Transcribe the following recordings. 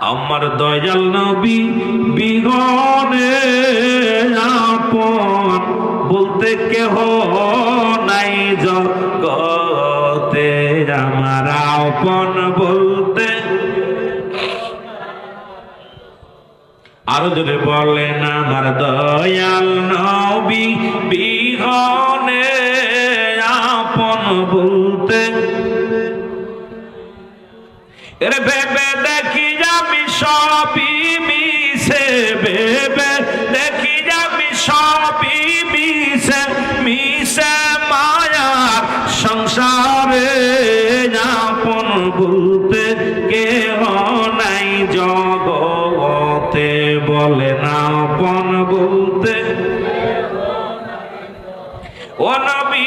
আমার দয়াল নবী বিগনে আপন, বলতে কেহ নাই জগতে। আমার আপন বলতে আরও যদি বলেন, আমার দয়াল নবী বিহনে আপন বলতে। এরে ভেবে দেখি যাবি সবই মিশে, ভেবে দেখি যাবি সবই মিশে মিশে মায়ার সংসারে। আপন বলতে কেহ নাই জগতে, বলে না আপন বলতে। ও নবী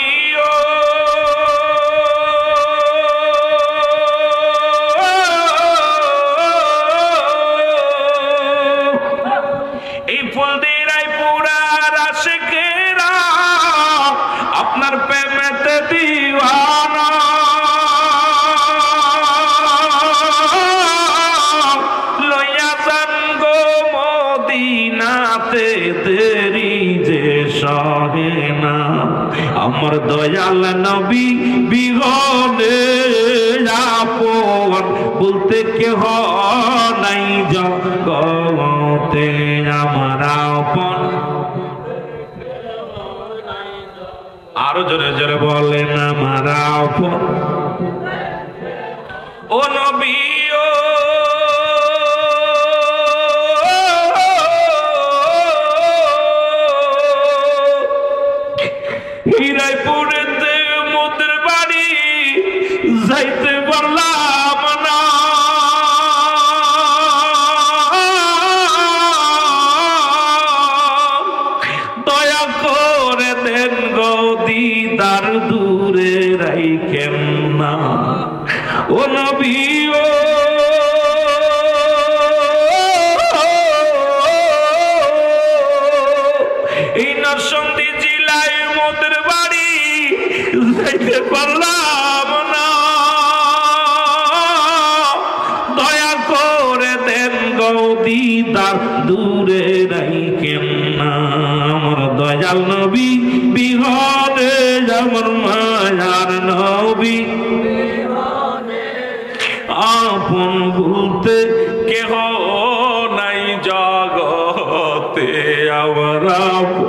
সহে না। আমার দয়াল নবী বিগনে আপন, বলতে কেহ নাই জগতে আমার আপন। আরও জোরে জোরে বলেন, আমার আপন। ও নবী ও মোদের বাড়ি যাইতে পারলাম না। দয়া করে দেন গো দিদার দূরে রাইখেন না। ও নবী, ও দিদার দূরে রাইকেন না। আমার দয়াল নবী বিহরে আমার মায়ার নবী। আপন বলতে কেহ নাই জগতে আমার আপন